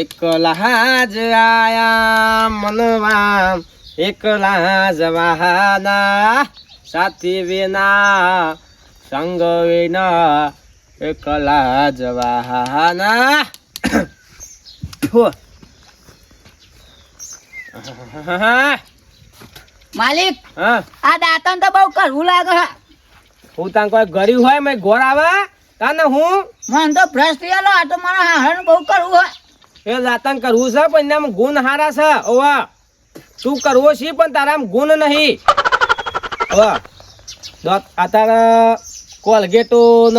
એકલા જ આયા મનવા એકલા જ વાહના સાથી વિના સંગ વિના એકલા જ વાહના. ફુ. માલિક હા. આ દાંતન તો બહુ કરવું લાગે હું તાન કોઈ ગરીબ હોય મેં ઘોર આવે? તાને હું? મને તો ભ્રષ્ટ થયેલો આ તો મારા હાહણ બહુ કરવું હોય. એ લાતન કરવું છે પણ એનામાં ગુણ હારા છે. ઓવા તું કરવો છે પણ તારામાં ગુણ નહીં. ઓવા આ અત્યારે કોલગેટો ન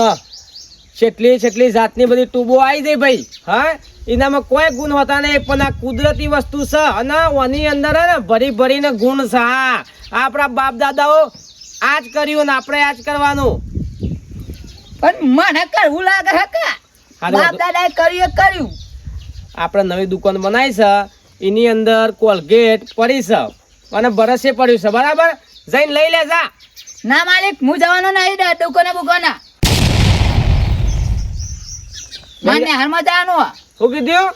છેટલી છેટલી જાતની બધી ટ્યુબો આવી જાય ભાઈ. હા? એનામાં કોઈ ગુણ હોતા નહીં પણ આ કુદરતી વસ્તુ છે અને ઓની અંદર ને ભરી ભરીને ગુણ છે. હા આપણા બાપ દાદાઓ આ જ કર્યું ને આપણે આ જ કરવાનું. પણ મને કરવું લાગે હકા બાપ. દાદાએ કર્યું કર્યું. આપણે નવી દુકાન બનાવી છે એની અંદર કોલગેટ પડી છે અને બરસે પડ્યું છે. બરાબર? જઈને લઈ લે જા ના માલિક હું જવાનો નહીં દુકાને બુકાને. મને નેહારમાં જવાનું. શું કીધું?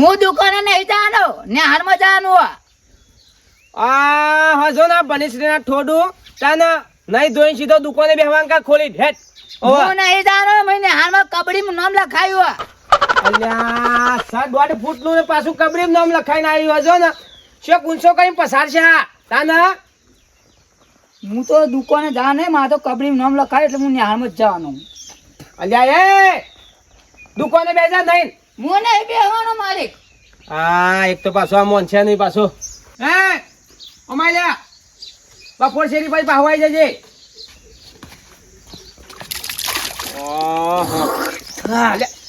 હું દુકાને નહીં જવાનો નેહારમાં જવાનું હોય. આ હજો ના બનીશ્રીના ઠોડું તાને નહીં ધોઈને સીધો દુકાને બેહવાનકા ખોલી હેટ હું નહીં જવાનો મેં નેહારમાં કબડ્ડીમાં નામ લખાયું. અલ્યા સા દોઢ ફૂટનું ને પાછું કબરી નામ લખાઈને આવ્યું હજો ને. શું ઊંચો કઈ પસાર છે આ? હું તો દુકાને જા નહીં મારે તો કબડ્ડીમાં નામ લખાય એટલે હું નેહારમાં જ જવાનું. અલ્યા એ! દુકાને બેસા નહીં. હું નહીં બેહવાનો માલિક. હા એક તો પાછો આ મોન છે નહીં પાછો. હે? અમાય લ્યા. બપોર શેરી પછી પાહવાઈ જજે. ઓહો. હા લે. હં?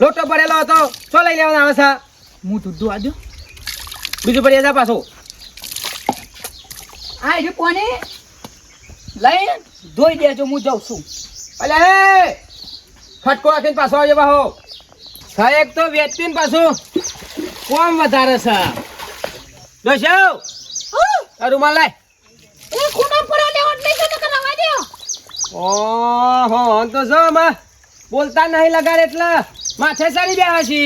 લોટો પડેલો હતો. છો લઈ લેવાનો આવે સા હું દૂધું આજો બીજું પડી જા પાછો. આ એ કોને? લઈ ધોઈ દેજો હું જાઉં છું. અલે એ ફટકો રાખીને પાછો આવજો બાહો સાહેબ એક તો વેચતીને પાછું કોમ વધારે છે. આ રૂમાલ લાય. એ ખૂણા પરા લેવા નહીં તો ઓહો જો આમાં બોલતા નહીં લગાડ એટલે માથે ચડી ગયા છે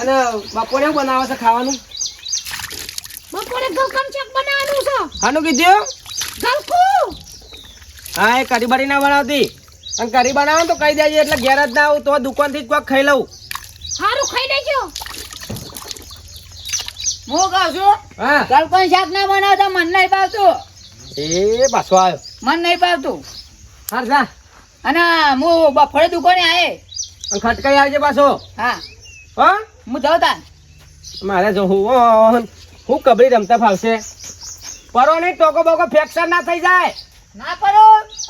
અને બપોરે શું બનાવે છે ખાવાનું? બપોરે ગલકમ ચેક બનાવવાનું છે. હાનું કીધું? ગલકુ હા એ કઢી બરી ના બનાવતી. અને કરી બનાવો તો કહી દેજે એટલે ઘેર જ ના આવું તો દુકાનથી જ કોક ખાઈ લઉં. સારું ખાઈ લેજો. હું કહું છું હા. ગલકમ શાક ના બનાવતા મન નહીં ભાવતું એ પાછો આવ્યો. મન નહીં ભાવતું હા જા. અને હું બપોરે દુકાને આયે. અને ખટકાઈ આવજે પાછો. હા. હા? હું જાઉં તાન. મારે જો હું કબડ્ડી રમતા ફાવશે. પરો નહીં ટોકો બોકો ફ્રેક્ચર ના થઈ જાય. ના પરો.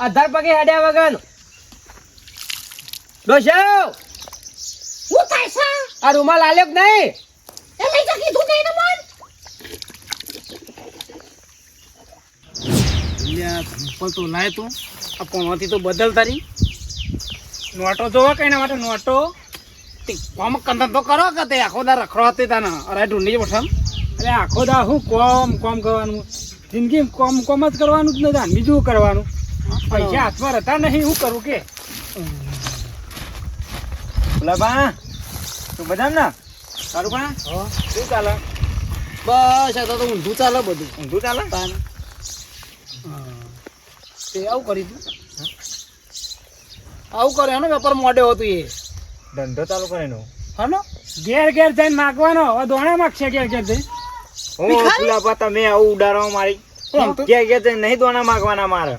અધાર પગે હેડ્યા વગર. ડોસાવ હું થાય છે? આ રૂમાલ આલ્યો કે નહીં? એ લઈ જા કીધું નહીં મન. લ્યા ચંપલ તો લાય તું. આ પોણવાથી તો બદલ તારી. નોટો જોવા કઈ ના માટે નોટો? કોમ કંદન તો કરો કે તે આખો દા રખડો હતી તાને. અરે ઢૂંઢી પઠામ અરે આખો દા શું કોમ કોમ કરવાનું. જિંદગી કોમ કોમ જ કરવાનું જ નથી બીજું કરવાનું. પૈસા હાથમાં રહેતા નહીં હું કરું કે? ભોલાબા તું બધા ને તારું પણ શું ચાલે? બસ આ તો ઊંધું ચાલે બધું. ઊંધું ચાલે? તે આવું કરી તું આવું કરે ને વેપાર મોડે હતું એ. ધંધો ચાલુ કરેનો હનો ઘેર ઘેર જઈને માગવાનો. હવે દોણા માગશે ઘેર ઘેર જઈને. હું? ભોલાબા તમે આવું ઉડાડવા મારી. આમ તો? કે કે નહીં દોણા માગવાના મારે.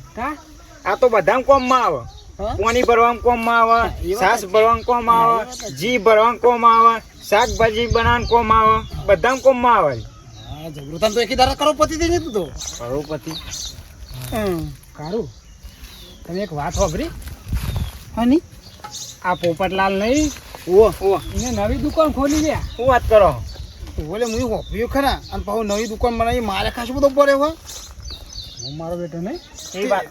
આ તો બધા કોમમાં આવે? પાણી કોમ કોમમાં આવે સાસ વાત ભરવાનું કોમ આવે જી ભરવાનું કોમ આવે શાકભાજી બનાવવાનું કોમ આવે બધા કોમમાં આવે. હા જબરું. તને તો એકી દાડા કરોડપતિ થઈ જતું તો કરોડપતિ. કારું? તમે એક વાત સાંભળી હની? આ પોપટલાલ નહીં? ઓ ઓ એને નવી દુકાન ખોલી લે શું વાત કરો? બોલે હું હોપ્યું ખરા. અને પાછું નવી દુકાન બનાવી મારે ખાસ બધો પડે હોય? હું મારો બેટો નહીં. એ વાત.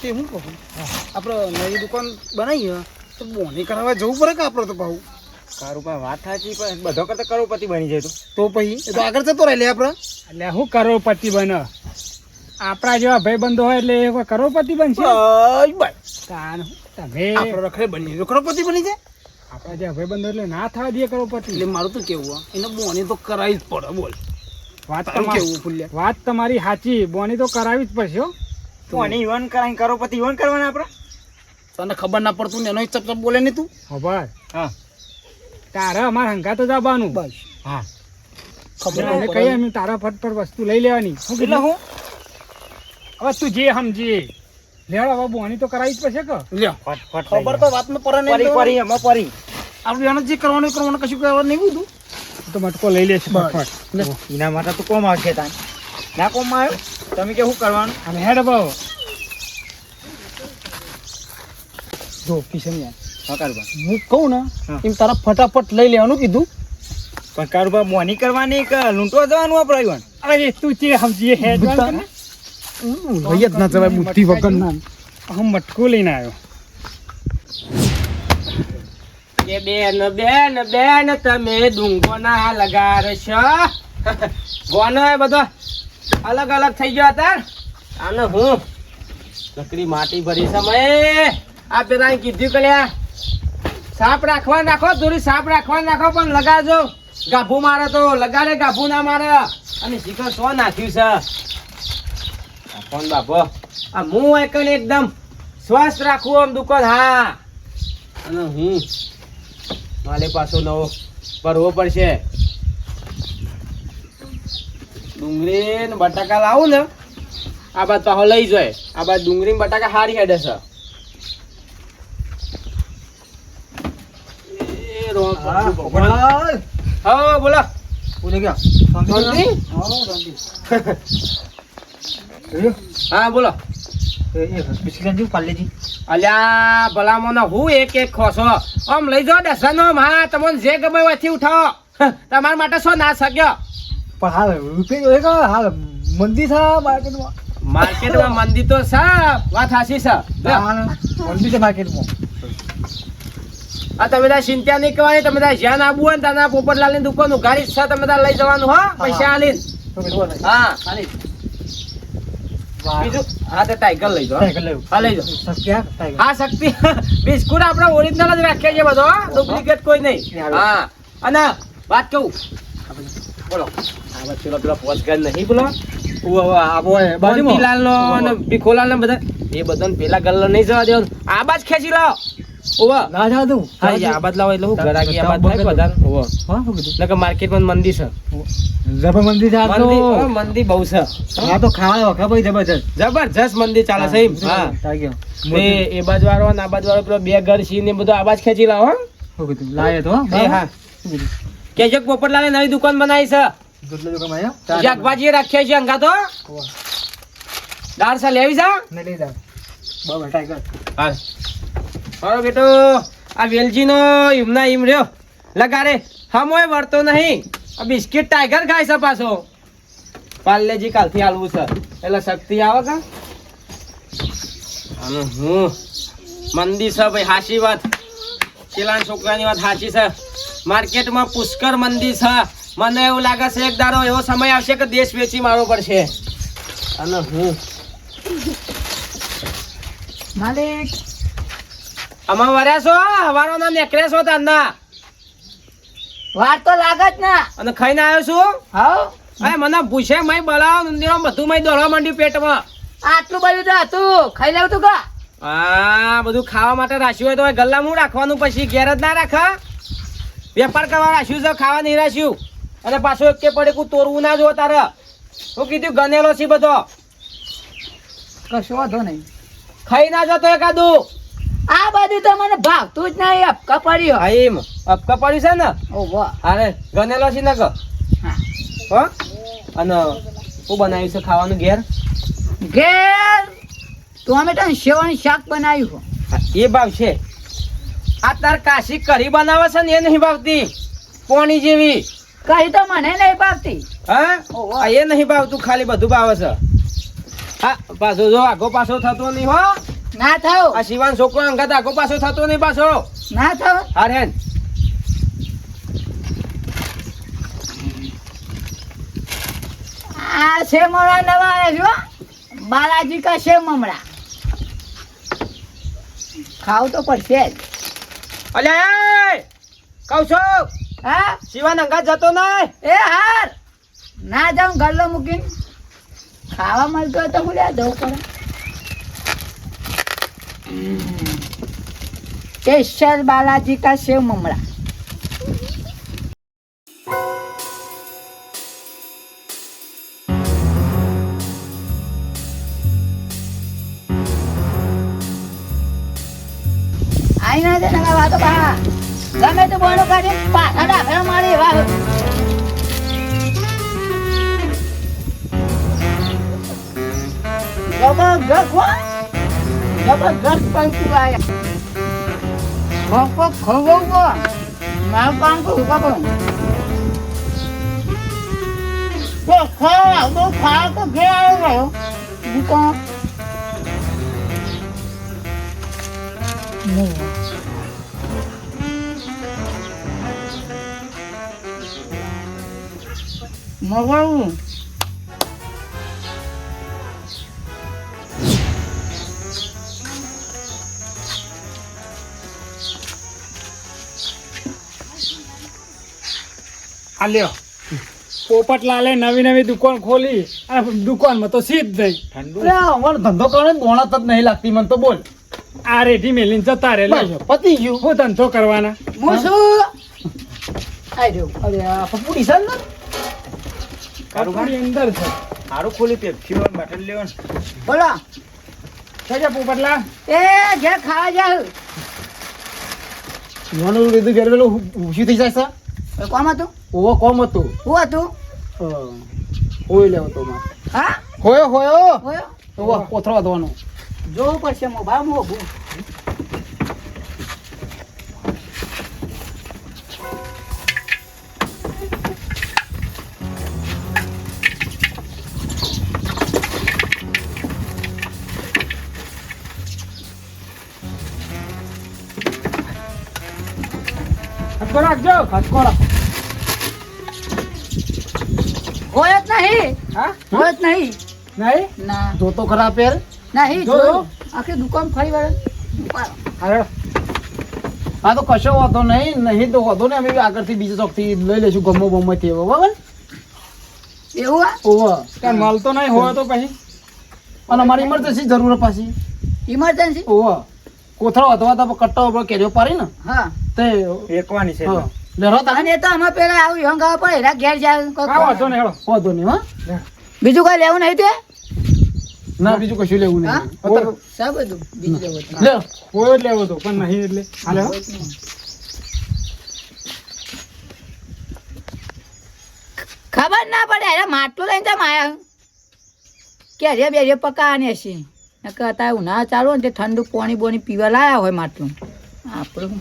તે હું કહું? આપણે નવી દુકાન બનાવીએ તો બોની કરાવવા જવું પડે કે આપણે તો પાછું કારું પણ વાત સાચી પણ બધો કરતા કરોડપતિ બની જાય તો પછી એ તો આગળ જતો રહે લે આપણે. એટલે હું કરોડપતિ બને. આપણા જેવા ભાઈ બંધો હોય એટલે એ કરોડપતિ બનશે? તાન તમે આપણો રખડે બની કરોડપતિ બની જાય? આપણા જે ભાઈબંધો એટલે ના થવા દે કરોડપતિ. એટલે મારું તો કેવું એને બોની તો કરાવી જ પડે બોલ. વાત તમારી કેવું ફૂલ્યા વાત તમારી સાચી બોની તો કરાવી જ પડશે હો. ઇવન કરાવી કરાઈ કરોડપતિ ઇવન કરવાના આપણા? તને ખબર ના પડતું ને એનો ચપ ચપ બોલે નહીં તું? ખબર. હા. તારે અમારે હંગા તો જવાનું બસ. હા. ખબર કહીએ તારા ફટ પર વસ્તુ લઈ લેવાની. શું એટલે કીધું? હું? હવે તું જે સમજી. લેવડ હવે બોની તો કરાવી જ પડશે કે? લ્યો. ખબર તો વાતમાં પડે પરી પરી એમાં પરી. આપણે એને જે કરવાનું કરવાનું કશું કહેવા નહીં બધું તો. મટકો લઈ લેશે. ફટફટ એના માટે તો કોમ આવશે તાન. ના કોમ આવ્યો? તમે કે શું કરવાનું? અને હેડ ભાવ જો કિશન યાર. હું કહું ને એમ તારા ફટાફટ લઈ લેવાનું કીધું. પણ કારુબા મોની કરવાની કે લૂંટવા જવાનું આપણે અરે તું જે સમજીએ હેડ. ભાઈ જ ના જવાય બુદ્ધિ વગર ના હું મટકું લઈને આવ્યો. બેન બેન બેન તમે ડુંગો ના લગાડશો ગોનો એ બધો અલગ અલગ થઈ ગયો હતા. આને હું લકડી માટી ભરી સમય આ પેલા કીધું કલ્યા સાપ રાખવા નાખો દોરી સાપ રાખવા નાખો પણ લગાજો ગાભું મારે તો લગાડે ગાભું ના મારે. અને શિખર સો નાખ્યું છે. કોણ બાપો. આ હું એકન એકદમ સ્વસ્થ રાખવું આમ દુકાન હા. અને હું મારે પાછો નવો ભરવો પડશે. ડુંગળી ને બટાકા લાવું ને આ બાદ પાછો લઈ જાય. આ બાદ ડુંગળી ને બટાકા હારી હેડે છે. એ રો- હા બોલો. શાંતિ? હા બોલો અલ્યા ભલામણ હું એક એક ખોસો? આમ લઈ જાઓ દસનો હા તમને જે ગમે ત્યાંથી ઉઠાવો. તમારા માટે શું ના શક્યો માર્કેટમાં. મંદી તો સા વાત હાસી છે. માર્કેટમાં. આ તમે તાર ચિંતા નહીં કરવાની તમે તાર જ્યાં આબુ હોય ને તાના પોપટલાલની દુકાન ઉઘાડી છે તમે તાર લઈ જવાનું હો પૈસા આલીન. હા આલી બીજું હા તે ટાઈગર લઈ જાઓ હા. લઈ જાઓ હા શક્તિ. બિસ્કુટ આપણે ઓરિજિનલ જ રાખીએ છીએ બધો ડુપ્લિકેટ કોઈ નહીં. હા. અને વાત કહું? બોલો. આ વાત પેલો પેલો નહીં બોલો. મોતીલાલ નો ભીખોલાલ ને બધા. એ બધાને પેલા ગલ્લો નહીં જવા દેવાનું. આ બાજ ખેંચી લાવો ઓવા. હા એ આ બાજ લાવો એટલે હું ગરાગી આ બાજ થાય બધાને. ઓવા. નકર માર્કેટમાં મંદી છે. મંદી મંદી બહુ છે. જબરજસ્ત મંદી ચાલે છે એમ. હા. તે એ બાજુ વાળો ને બાજુ વાળો પેલો બે ઘર સી ને બધું આવાજ ખેંચી લાવો હો. તો હા. કેજક પોપટલાલે નવી દુકાન બનાવી છે? શાકભાજી રાખ્યા છે અંગા તો. દાળ સા લેવી હા. મારો બેટો, આ વેલજીનો એમના એમ રહ્યો. લગાડે. હમોય વળતો નહીં. આ બિસ્કિટ ટાઈગર ખાય છે પાછો. પાર્લેજી કાલથી હાલવું છે. એટલે શક્તિ આવે કા? અને હું મંદી છે ભાઈ, હાચી વાત. પેલા છોકરાની વાત સાચી છે. માર્કેટમાં પુષ્કર મંદી છે. મને એવું લાગે છે, એક દારો એવો સમય આવશે કે દેશ વેચી મારો પડશે. અને હું. માલિક આમાં વર્યા છો? હવારો ના નેકળે છો તારના? વાર તો લાગે જ ના. અને ખાઈને આવ્યો છું? હા અરે મને પૂછે મય બળાવ નંદીરો બધું મય દોડવા માંડ્યું પેટમાં. આટલું બધું તો હતું. ખાઈ લેવું તું કા? હા બધું ખાવા માટે રાખ્યું હોય તો ગલ્લા ગલ્લામાં રાખવાનું પછી? ઘેર જ ના રાખા વેપાર કરવા રાખ્યું છે ખાવા નહીં રાખ્યું. અને પાછું એક કે પડે કું તોરવું ના જો તારે. હું કીધું ગનેલો છે બધો. કશો વાંધો નહીં. ખાઈ ના જતો એકાદું. આ બધું તો મને ભાવતું જ નહીં અપકા પડ્યો. હા એમ. અપકા પડ્યું છે ને? ઓ વાહ અરે ગનેલો છે ને ગ. હા. અને શું બનાવ્યું છે ખાવાનું ઘેર? ઘેર ટોમેટા શેવાનું શાક બનાવ્યું એ ભાવ છે. આ તાર કાશી કરી બનાવે છે ને એ નહીં ભાવતી. પોણી જેવી. કઈ તો મને નહીં ભાવતી. હા? એ નહીં ભાવતું ખાલી બધું ભાવે છે. હા પાછો જો આગો પાછો થતો નહીં હો. ના થાવ. આ શિવાન છોકરો અંગત આગો પાછો થતો નહીં પાછો. ના થાવ. હાર હેન. આ છે મમરા નવા આવ્યા છો બાલાજી કા છે મમરા. ખાવું તો પડશે જ. અલે કહું છું. હા? શિવાન અંગા જતો નહીં. એ હાર. ના જાઉં ગલ્લો મૂકીને. ખાવા મળતો તો હું લ્યા દઉં પડે. સ્પેશિયલ બાલાજી કા સેવ મમરા. આઈ છે દે વાતો પા ગમે તો બોલો જબરજસ્ત પંખી આવ્યા ખોખો ખોગો મારું કામ કરું. કાકો તો ખાવા તો ખાવા તો ઘેર મગળું આ લ્યો. પોપટલાલે નવી નવી દુકાન ખોલી આ દુકાનમાં તો સીધ થઈ. અમારો ધંધો કરવાનો દોણત જ નહીં લાગતી મને તો બોલ. આ રેઢી મેલીને જતા રે પતી ગયું. હું ધંધો કરવાના? હું? શું આઈ રહ્યો. અરે આ પપ્પુ ડીસન ને? કપડી અંદર છે. સારું ખોલી પેપ્સી બટન લેવાનું. બોલો. કહેજે પોપટલા. એ ઘેર ખાવા જાવ. યુવાનું લીધું ઘેર પેલું ઊંચી થઈ જાય છે. કોમ હતું? ઓવો કોમ હતું. હું હતું? હોય લેવો તો માં હા? હોયો હોયો? હોયો? ઓવો કોથરો વધવાનો જોવું પડશે મો બા મો હટકો રાખજો ખસકો રાખ હોય જ નહીં. હા? હોય જ નહીં. નહીં? ના. જોતો ખરા પેર નહીં જો. આખી દુકાન ફરી વળે. હાલો. હા તો કશો વાંધો નહીં. નહીં તો વાંધો નહીં. અમે આગળથી બીજા ચોકથી લઈ લઈશું ગમો બમો થી બરાબર એવું ઓવો ત્યાં મળતો નહીં હોય તો પછી. અને અમારી ઇમરજન્સી જરૂર પાછી. ઇમરજન્સી ઓવો કોથળો અથવા તો કટ્ટો કેરીઓ પારી ને હા. તે એકવાની છે બીજું કઈ લેવું નહીં તે? ના બીજું કશું લેવું નહીં. સા બધું બીજું લેવું હતું. લે હોય જ લેવો તો પણ નહીં એટલે. હાલો ખબર ના પડે અરે માટલું લઈને જમ આયા કેરીએ બેરીએ પકાવાની હશે? નકર અત્યારે ઉનાળા ચાલુ ને તે ઠંડુ પાણી બોણી પીવા લાયા હોય માટલું. આપણું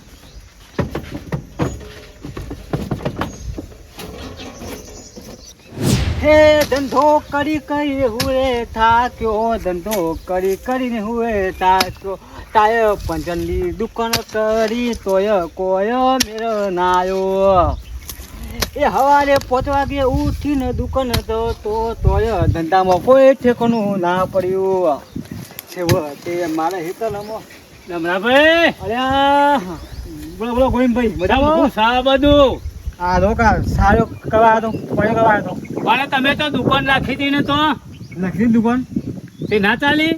હે ધંધો કરી કરી હુએ થાક્યો ધંધો કરી કરીને હુએ થાક્યો. તાય પંચરની દુકાન કરી તોય કોય મેળ નાયો. એ હવારે પાંચ વાગે ઉઠીને દુકાન તો તો તોય ધંધામાં કોઈ ઠેકાણું ના પડ્યું. છેવટે મારે હિતલમાં રમણાભાઈ! અરે બોલો બોલો ગોવિંદભાઈ બધા મજામાં સા બધું. આ રોકા સારો કરવા હતો પડ્યો કરવા હતો પણ તમે તો દુકાન રાખી હતી ને તો? લખી દુકાન? તે ના ચાલી?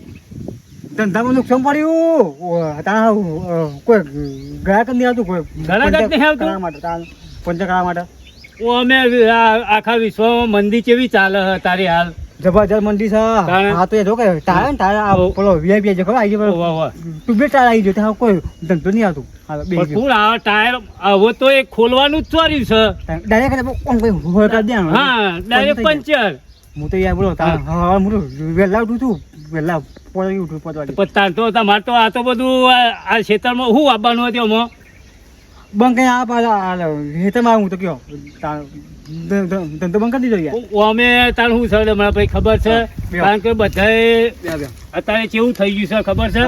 ધંધામાં નુકસાન પડ્યું. ઓ, કોઈ ગ્રાહક નહીં આવતું કોઈ ગ્રાહક જ નહીં આવતું? કરવા માટે તારા પંચર કરવા માટે. અમે આ- આખા વિશ્વમાં મંદી કેવી ચાલે તારી હાલ? જબરજસ્ત મંડી છે? હા તો એ જો કે તારે ને તારે. પેલો વીઆઈપી છે ખબર આવી ગયો. તું બે ટાયર આવી ગયો ત્યાં કોઈ ધંધો નહીં આવતું. શું આ ટાયર હવે તો એ ખોલવાનું જ ચોર્યું છે. ડાયરેક્ટ કોણ કોઈ હોય કરી દે હા ડાયરેક્ટ પંચર. હું તો યાર બોલો તારે હા. હું વહેલા ઉઠું છું. વહેલા પોળી ઉઠું પાંચ પત્તા તો તમારે તો આ તો બધું આ ખેતરમાં શું આપવાનું હતું એમાં? બંધ કઈ આ પાછા હેતરમાં હું તો કયો? ધંધો બંધ કરી દીધો યાર. અમે તાર શું છે મારા ભાઈ ખબર છે. કારણ કે બધાએ અત્યારે કેવું થઈ ગયું છે ખબર છે?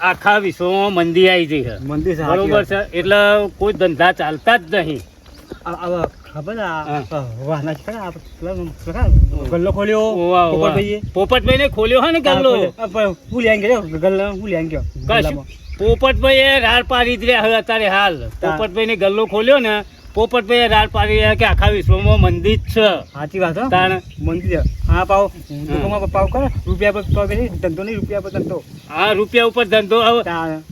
આખા વિશ્વમાં મંદી આવી ગઈ છે. મંદી છે બરોબર છે? એટલે કોઈ ધંધા ચાલતા જ નહીં. પેલા ગલ્લો ખોલ્યો. હે ને ગલ્લો. પોપટભાઈ. રાડ પાડી રહ્યા હવે અત્યારે હાલ. પોપટભાઈ ને ગલ્લો ખોલ્યો ને પોપટભાઈ એ રાડ પાડી રહ્યા કે આખા વિશ્વમાં મંદિર છે. સાચી વાત તાણ. મંદિર હા પાવ. દુકાનમાં પાવ કરે. રૂપિયા પર પાવ ધંધો નહીં રૂપિયા પર ધંધો. હા રૂપિયા ઉપર ધંધો.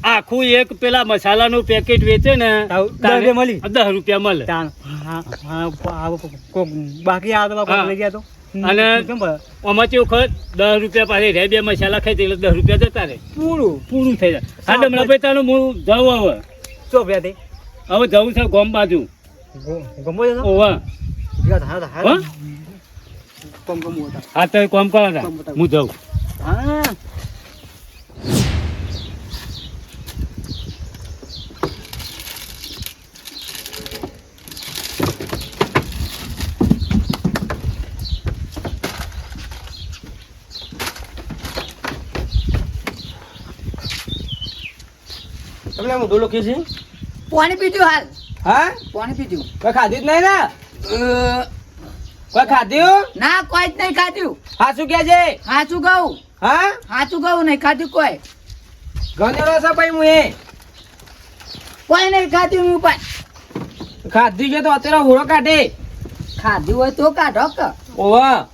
આખું એક પેલા મસાલાનું પેકેટ વેચે ને તારે મળી. દસ રૂપિયા મળે. બાકી આ તો લઈ ગયા તો. અને-? આમાં કેવું ખર દસ રૂપિયા પાસે રે બે મસાલા ખાઈ એટલે દસ રૂપિયા જતા રહે. પૂરું પૂરું થઈ જાય. હા ડમણા ભાઈ. તાનું હું જાઉં હવે. ચો હવે જવું છે ગોમ બાજુ. ગમો છે? ઓવા હા, હા, હા. હા ગમ- હતા. હા તો કોમ કરો હું જાઉં હા તમને મોઢું કે છે પાણી પીધું હાલ. હા? પાણી પીધું? કોઈ ખાધું જ નહીં ને? કોઈ ખાધ્યું ના કોઈ જ નહીં ખાધ્યું હાચું કે છે? સાચું કહું? હા? હાચું કહું? નહીં ખાધું કોઈ. ગણેલો છે ભાઈ હું એ. કોઈ નહીં ખાધ્યું હું પણ. ખાધું છે તો અત્યારે હોળો કાઢે. ખાધ્યું હોય તો કાઢો કે. ઓવા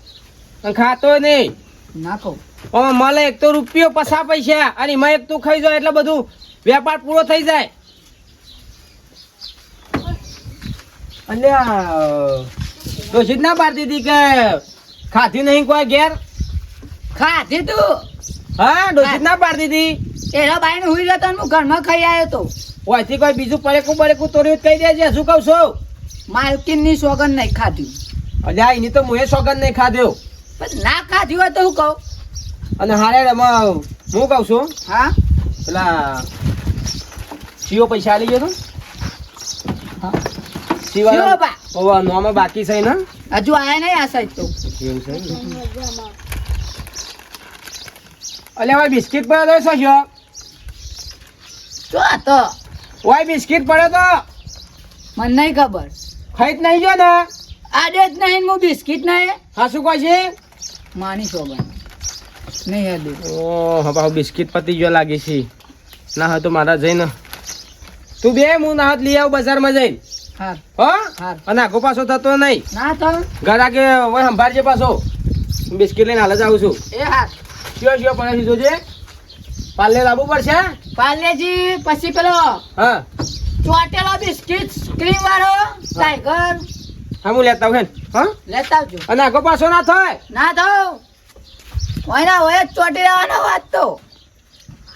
ખાતો નહીં. નાખો આમાં મળે એક તો રૂપિયો પસા પૈસા અને એમાં એક તું ખાઈ જાય એટલે બધું વેપાર પૂરો થઈ જાય. અલ્યા ડોશી જ ના પાડતી હતી કે ખાધી નહીં કોઈ ઘેર? ખાધું તું? હા ડોશી ના પાડતી હતી? એના બાઈને હુઈ રહ્યો હું ઘરમાં ખાઈ આવ્યો તો. ઓયથી કોઈ બીજું પડેકું પડેકું તોડ્યું કહી દેજે શું કહું છું? માલકીનની સોગન નહીં ખાધું. અલ્યા એની તો મુએ સોગંદ નહીં ખાધ્યો પણ ના ખાધી હોય તો હું કહું? અને હારે હું કહું છું? હા? પેલા સીઓ પૈસા આલી ગયો તો? હા. શિવા વાળા. ઓવા નોમે બાકી છે ને? હજુ આયા નહીં આ સાઈડ તો. એવું છે અલે અલ્યા ભાઈ બિસ્કિટ પડ્યો તો શું આ તો? ઓય બિસ્કિટ પડ્યો તો? મને નહીં ખબર. ખાઈત નહીં જો ને? આડે જ નહીં હું બિસ્કિટ નહીં હા શું કહે છે? માની સોગન નહીં હેડે ઓ બાપુ બિસ્કિટ પતી ગયો લાગે છે. ના હા તો મારા જઈને. તું બે હું નાહત લઈ આવું બજારમાં જઈને. હા? હો અને આગો પાછો થતો નહીં. ના તો ઘર આગે ઓય સંભાળજે પાછો. બિસ્કિટ લઈને હાલ જ આવું છું. એ હા શિયો શિયો પણ જોજે. પાલે લાવવું પડશે? પાલેજી પછી પેલો હા. ચોટેલો બિસ્કિટ ક્રીમ વાળો ટાઈગર. હા હું લેતા આવું હેન. હા? લેતા આવજો. અને આગો પાછો ના થાય? ના થાવ હોય ના હોય ચોટી રહેવાનો વાત તો.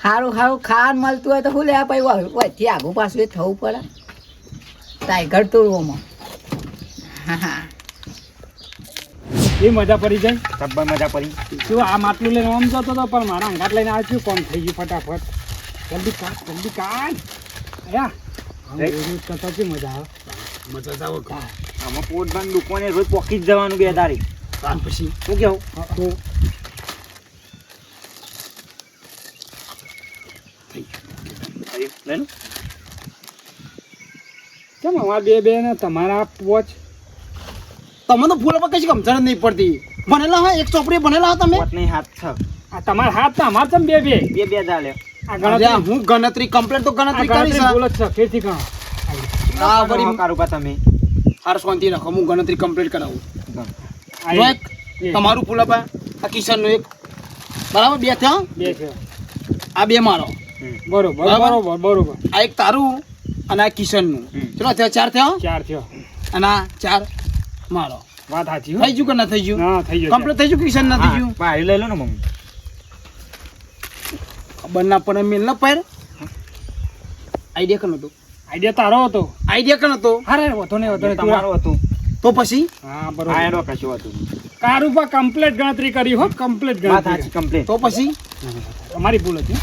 સારું સારું ખાવાનું મળતું હોય તો શું લેવા પછી વયથી આગું પાછું એ થવું પડે. ટાઈગર તોડવામાં હા હા એ મજા પડી જાય? સબ્બર મજા પડી. શું આ માટલું લઈને આમ જતો હતો પણ મારા અંગાટ લઈને આવ્યો કોમ થઈ ગયું ફટાફટ? જલ્દી કાઢ જલ્દી કાઢ. અયા એવું કરતા કેવી મજા આવે? આમાં પોટ બંધ દુકાને રોજ પોકી જ જવાનું બે તારીખ કામ પછી? શું કેવું? તો? લો. કેમ આ બે બે ને તમારા પોચ? તમને તો ફૂલ પર કશી સમજણ નહીં પડતી? ભણેલા હોય એક ચોપડી ભણેલા હોય તમે? નહીં હાથ છ. આ તમારા હાથ તો અમાર ચમ બે બે? બે બે ચાલે આ ગણતરી હું ગણતરી કમ્પ્લેટ તો ગણતરી કરી છે બોલો છે ફેરથી ગણો આ વળી કારું પા તમે. હાર શાંતિ રાખો હું ગણતરી કમ્પ્લીટ કરાવું. એક, તમારું ફૂલપા આ કિશનનું એક. બરાબર બે થયા બે છે. આ બે મારો. બરાબર? બરોબર બરોબર. આ એક તારું. અને આ કિશનનું. ચલો થયો? ચાર થયો? ચાર થયો. અને આ ચાર મારો વાત સાચી હો. થઈ ગયું કે ના થઈ ગયું? હા થઈ ગયું કમ્પ્લીટ થઈ ગયું કિશન ના થઈ ગયું? પાડી લઈ લો ને મમ્મી. ખબર પણ મેલ ના પર આઈડિયા કનો હતો? આઈડિયા તારો હતો. આઈડિયા કનો હતો? અરે વધો નહીં વધો તમારો હતો. તો પછી? હા આ બરોબર એનો કશું હતું. કારું પર કમ્પ્લીટ ગણતરી કરી હો કમ્પ્લીટ ગણતરી. કમ્પ્લીટ તો પછી? અમારી ભૂલ હતી.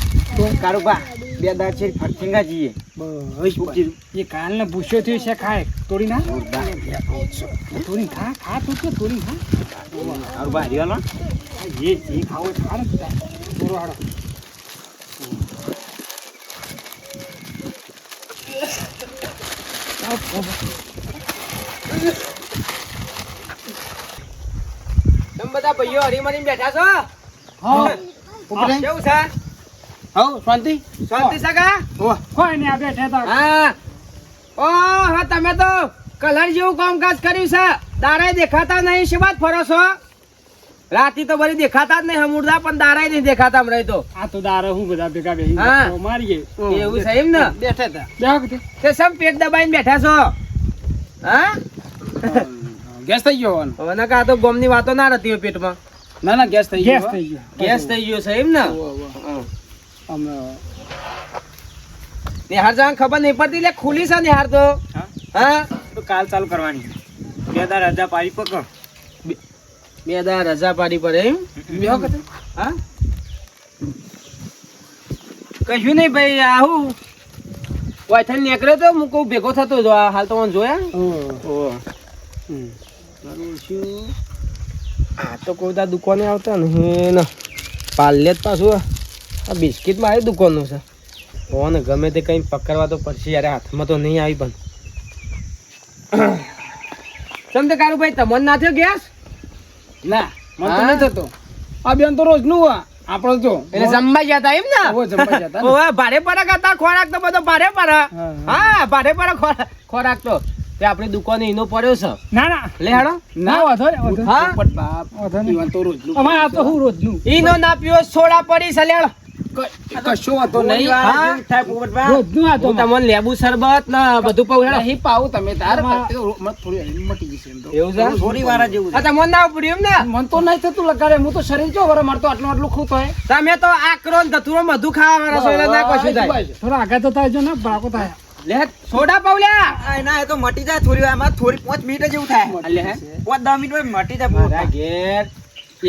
કારું પા બે દાળ છે ફરસિંગા જઈએ. એ કાલને ભૂસ્યો થયો છે ખાય. તોડી ના તોડી ખા ખા તું કે તોડી ખા. તારું બા હરિયાલો જે જે ખાવો ખા ને હાડો બધા ભાઈઓ હરીમરી બેઠા છો? હા. કેવું છે? હવ શાંતિ? શાંતિ સગા કોઈ ને આ બેઠા હતા હા. ઓ હા તમે તો કલર જેવું કામકાજ કર્યું છે. દાડાય દેખાતા નહીં શું વાત ફરો છો? રાતી તો ભરી દેખાતા જ નહીં હમુરદા પણ દાડાય નહીં દેખાતા હમણાં તો. આ તો દારા હું બધા ભેગા બેસી હા. મારીએ. એવું છે એમ ને? બેઠા હતા બેહો તે. તે સમ પેટ દબાઈને બેઠા છો? હા? ગેસ થઈ ગયો. હવે આ તો ગોમની વાતો ના રહેતી હોય પેટમાં. ના ના ગેસ થઈ ગયો ગેસ થઈ ગયો. ગેસ થઈ ગયો છે એમ ને. હમણાં નિહાર જવાનું ખબર નહીં પડતી લે ખુલી છે નિહાર તો. હા? હા? તો કાલ ચાલુ કરવાની. બે દાર રજા પાડી પકડ. બે દા રજા પાડી પડે એમ? બે કે હા? કશું નહીં ભાઈ આવું. વાયથલ નીકળ્યો તો હું કહું ભેગો થતો હતો આ હાલ તો મને જોયા. આ તો કોઈ દુકાને આવતા ને. પાલ્લે જ પાછું. આ બિસ્કિટ આવી દુકાનનું છે. ફોન ગમે તે કંઈ પકડવા તો પડશે યાર હાથમાં તો નહીં આવી પણ. કારું ભાઈ તમને ના થયો ગેસ? ના મને તો નહીં થતો. આ બેન તો રોજનું આ આપણો જો એટલે જમવા ગયા હતા એમ ને? ઓહો, જમવા ગયા હતા ને. ભારે પડક હતા ખોરાક તો બધો ભારે પડે હા. ભારે પડે ખોરાક ખોરાક તો. તે આપણી દુકાને એનો પડ્યો છે. ના ના. લે હાડો. ના વાધો રે વાંધો હા? પણ બાપ વાધો નહીં. તો રોજનું અમાર આ તો હું રોજનું. ઈનો ના પીવો સોડા પડી છે. ક- કશો વાંધો નહીં. થાય પોપટભા રોજનું આ તો હું તમને લેબુ શરબત ને બધું પાઉં નહીં પાવું તમે તાર. તો થોડી મટી જશે એમ તો. એવું છે? થોડી વાર જ તમને ના પડ્યું એમ ને મન તો નહીં થતું લગાડે. હું તો શરીર જો વરે મારે આટલું આટલું ખૂતો હે. તમે તો આકરો ને ધતુરો બધું ખાવા વાળા છો એટલે ના કશું થાય. થોડા આગળ તો થાય જો ને બાળકો થાય. લે સોડા આ ના એ તો મટી જાય થોડી વારમાં થોડી પાંચ મિનિટ જેવું થાય. પાંચ દસ મિનિટ મટી જાય. ઘેર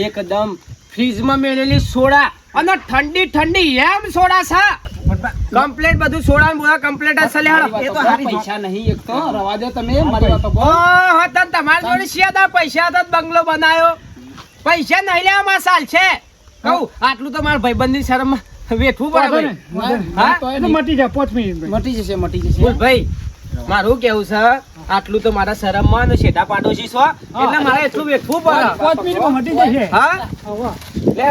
એકદમ ફ્રીજમાં મેળેલી સોડા અને ઠંડી ઠંડી એમ સોડા છે કમ્પ્લેટ બધું સોડા ને બોડા કમ્પ્લેટ જ છે લે એ એ તો હારી પૈસા નહીં એક તો રવા દો તમે મારી વાત ઓહો, તને તમારા જોડે શિયાદા પૈસા હતા બંગલો બનાયો પૈસા નહીં લેવામાં સાલ છે કહું આટલું તો મારા ભાઈબંધની શરમ વેઠવું પડે ભાઈ. હા? મટી જાય પાંચ મિનિટ મટી જશે મટી જશે ભાઈ મારું કેવું છે આટલું તો મારા શરમમાં ને શેઠા પાડોશી છો. એટલે મારે એટલું વેઠવું પડે. પાંચ મિનિટમાં મટી જશે. હા? લે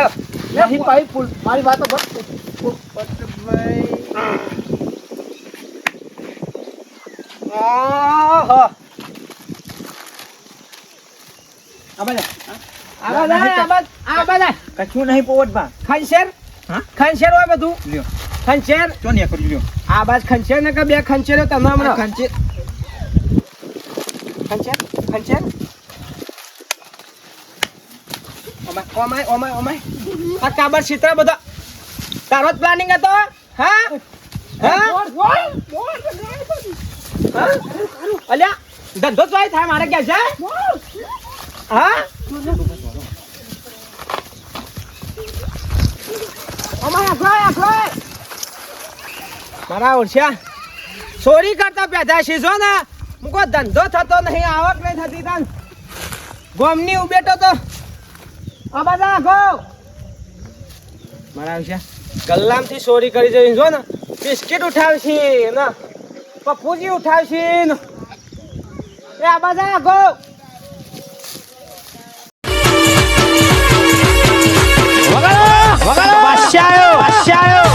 લે હું પાઈ ફૂલ. મારી વાતો બસ કશું નહીં? ખંચેર હોય બધું. લ્યો. ખંચેર ચો ને લ્યો. આ બાજ ખંચેર ને કે બે ખંચેરો તમે હમણાં? ખંચેર ખંચેર ઓમાય ઓમાય ઓમાય ઓમાય આ કાબર ચિત્ર બધો તારો જ પ્લાનિંગ હતો હા હા? અલ્યા ધંધો ચોય થાય મારે કે છે હા અમાય આખલો આખલો મારા ઓળખ્યા ચોરી કરતા પેદા છો ને મુકો ધંધો થતો નહીં આવક નહીં થતી તન. ગોમની ઉબેટો તો આ બધા આખો મારા ઓળખ્યા ગલ્લામથી ચોરી કરી જઈ જો ને. બિસ્કિટ ઉઠાવશે ને. પપ્પુજી ઉઠાવશે ને એ આ બધા આખો વગાડો.